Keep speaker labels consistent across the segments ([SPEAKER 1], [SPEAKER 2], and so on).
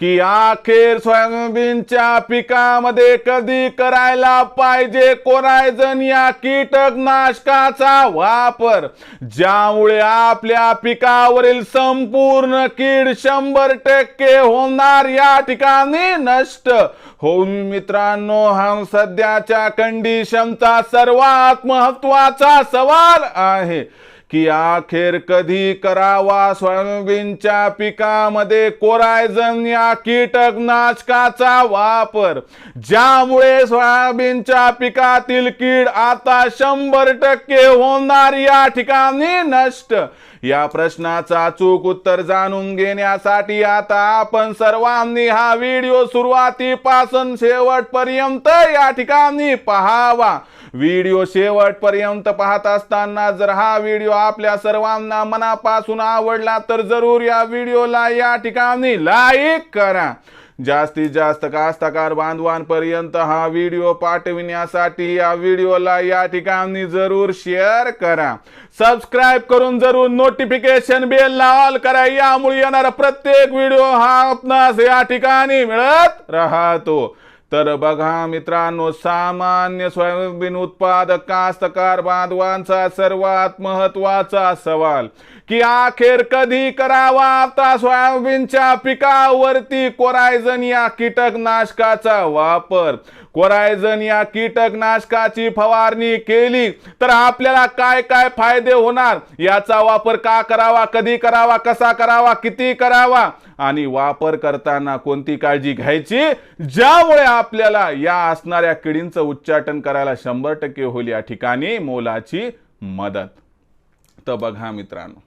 [SPEAKER 1] की अखेर सोयाबीनच्या पिकामध्ये कधी करायला पाहिजे कोरायजन या कीटकनाशकाचा वापर ज्यामुळे आपल्या पिकावरील संपूर्ण कीड शंभर टक्के होणार या ठिकाणी नष्ट. होऊन मित्रांनो हा सध्याच्या कंडिशनचा सर्वात महत्त्वाचा सवाल आहे. की अखेर कधी करावा सोयाबीनच्या पिकामध्ये कोरायझन या कीटकनाशकाचा वापर ज्यामुळे सोयाबीनच्या पिकातील कीड आता शंभर टक्के होणार या ठिकाणी नष्ट? या प्रश्नाचा चूक उत्तर जाणून घेण्यासाठी आता आपण सर्वांनी हा व्हिडिओ सुरुवातीपासून शेवटपर्यंत या ठिकाणी पहावा. व्हिडिओ शेवटपर्यंत पाहत असताना जर हा व्हिडिओ आपल्या सर्वांना मनापासून आवडला तर जरूर या व्हिडिओला या ठिकाणी लाईक करा. जास्तीत जास्त कास्तकार बांधवांपर्यंत हा व्हिडिओ पाठविण्यासाठी या व्हिडिओला या ठिकाणी जरूर शेअर करा. सबस्क्राईब करून जरूर नोटिफिकेशन बेल ऑल करा. यामुळे येणारा प्रत्येक व्हिडिओ हा आपणास या ठिकाणी मिळत राहतो. तर बघा मित्रांनो सामान्य सोयाबीन उत्पादक कास्तकार बांधवांचा सर्वात महत्त्वाचा सवाल की अखेर कधी करावा आता सोयाबीनच्या पिकावरती कोरायझन या कीटकनाशकाचा वापर? कोरायझन या कीटकनाशकाची फवारणी केली तर आपल्याला काय काय फायदे होणार? याचा वापर का करावा? कधी करावा? कसा करावा? किती करावा? आणि वापर करताना कोणती काळजी घ्यायची? ज्यामुळे आपल्याला या असणाऱ्या किडींचं उच्चाटन करायला शंभर टक्के होईल या ठिकाणी मोलाची मदत. तर बघा मित्रांनो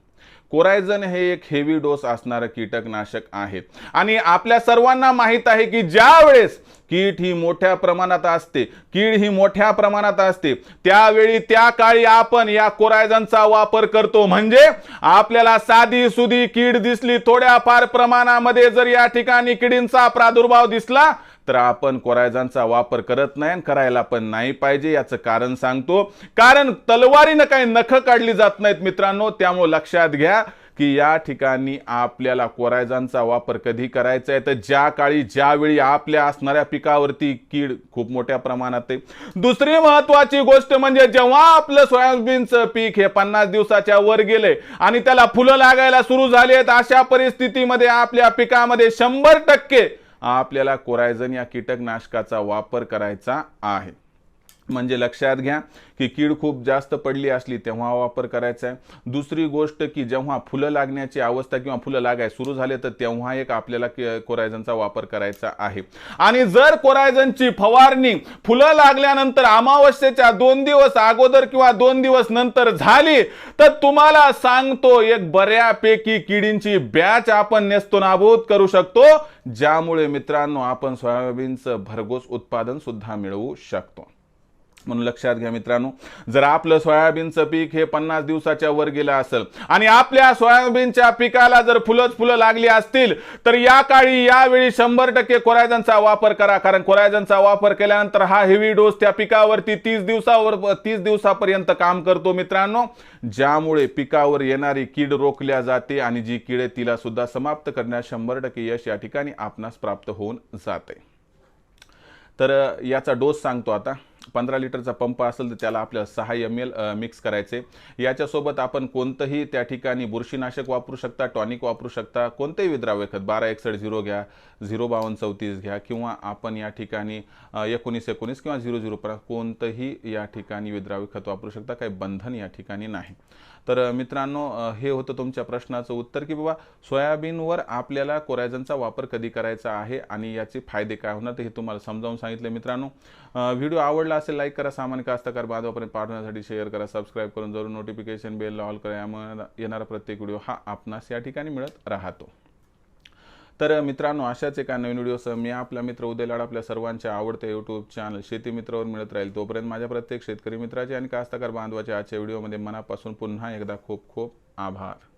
[SPEAKER 1] कोरायझन हे एक हेवी डोस असणारं कीटकनाशक आहे. आणि आपल्या सर्वांना माहीत आहे की ज्या वेळेस कीड ही मोठ्या प्रमाणात असते कीड ही मोठ्या प्रमाणात असते त्यावेळी त्या काळी आपण या कोरायझनचा वापर करतो. म्हणजे आपल्याला साधी सुधी कीड दिसली थोड्याफार प्रमाणामध्ये जर या ठिकाणी किडींचा प्रादुर्भाव दिसला तर आपण कोरायजांचा वापर करत नाही आणि करायला पण नाही पाहिजे याचं कारण सांगतो. कारण तलवारीनं काही नख काढली जात नाहीत मित्रांनो. त्यामुळे लक्षात घ्या की या ठिकाणी आपल्याला कोरायजांचा वापर कधी करायचा आहे? तर ज्या काळी ज्यावेळी आपल्या असणाऱ्या पिकावरती कीड खूप मोठ्या प्रमाणात आहे. दुसरी महत्वाची गोष्ट म्हणजे जेव्हा आपलं सोयाबीनचं पीक हे पन्नास दिवसाच्या वर गेले आणि त्याला फुलं लागायला सुरू झाली आहेत अशा परिस्थितीमध्ये आपल्या पिकामध्ये शंभर टक्के आपल्याला कोरायझन या कीटकनाशकाचा वापर करायचा आहे. म्हणजे लक्षात घ्या की कीड खूप जास्त पडली असली तेव्हा वापर करायचा आहे. दुसरी गोष्ट की जेव्हा फुलं लागण्याची अवस्था किंवा फुलं लागाय सुरू झाले तर तेव्हा एक आपल्याला कोरायझनचा वापर करायचा आहे. आणि जर कोरायझनची फवारणी फुलं लागल्यानंतर अमावस्येच्या दोन दिवस अगोदर किंवा दोन दिवस नंतर झाली तर तुम्हाला सांगतो एक बऱ्यापैकी किडींची बॅच आपण नेसतो नाबूद करू शकतो ज्यामुळे मित्रांनो आपण सोयाबीनचं भरघोस उत्पादन सुद्धा मिळवू शकतो. म्हणून लक्षात घ्या मित्रांनो जर आपलं सोयाबीनचं पीक हे पन्नास दिवसाच्या वर गेलं असेल आणि आपल्या सोयाबीनच्या पिकाला जर फुलंच फुलं लागली असतील तर या काळी यावेळी शंभर टक्के कोरायजनचा वापर करा. कारण कोरायझनचा वापर केल्यानंतर हा हेवी डोस त्या पिकावरती तीस दिवसावर तीस दिवसापर्यंत काम करतो मित्रांनो. ज्यामुळे पिकावर येणारी कीड रोखल्या जाते आणि जी कीड आहे तिला सुद्धा समाप्त करण्यास शंभर टक्के यश या ठिकाणी आपणास प्राप्त होऊन जाते. तर याचा डोस सांगतो आता. पंधरा लिटरचा पंप असेल तर त्याला आपल्याला सहा एम एल मिक्स करायचे. याच्यासोबत आपण कोणतंही त्या ठिकाणी बुरशीनाशक वापरू शकता टॉनिक वापरू शकता कोणतेही विद्राव्य खत बारा एकसठ झिरो घ्या झिरो बावन्न चौतीस घ्या किंवा आपण या ठिकाणी एकोणीस एकोणीस किंवा झिरो झिरो पर्यंत कोणतंही या ठिकाणी विद्राव्य खत वापरू शकता. काही बंधन या ठिकाणी नाही. तर मित्रांनो हे होतं तुमच्या प्रश्नाचं उत्तर की बाबा सोयाबीनवर आपल्याला कोरायझनचा वापर कधी करायचा आहे आणि याचे फायदे काय होणार ते हे तुम्हाला समजावून सांगितले मित्रांनो. व्हिडिओ आवडला आवडला असेल लाईक करा सामान्य कास्तकार बांधवापर्यंत पाठवण्यासाठी शेअर करा सबस्क्राईब करून जरूर नोटिफिकेशन बेल ऑल करा. यामुळे येणारा प्रत्येक व्हिडिओ हा आपणास या ठिकाणी मिळत राहतो. तर मित्रांनो अशाच एका नवीन व्हिडिओसह मी आपला मित्र उदय लाड आपल्या सर्वांच्या आवडत्या यूट्यूब चॅनल शेती मित्रावर मिळत राहील. तोपर्यंत माझ्या प्रत्येक शेतकरी मित्राचे आणि कास्तकार बांधवाच्या आजच्या व्हिडिओमध्ये मनापासून पुन्हा एकदा खूप खूप आभार.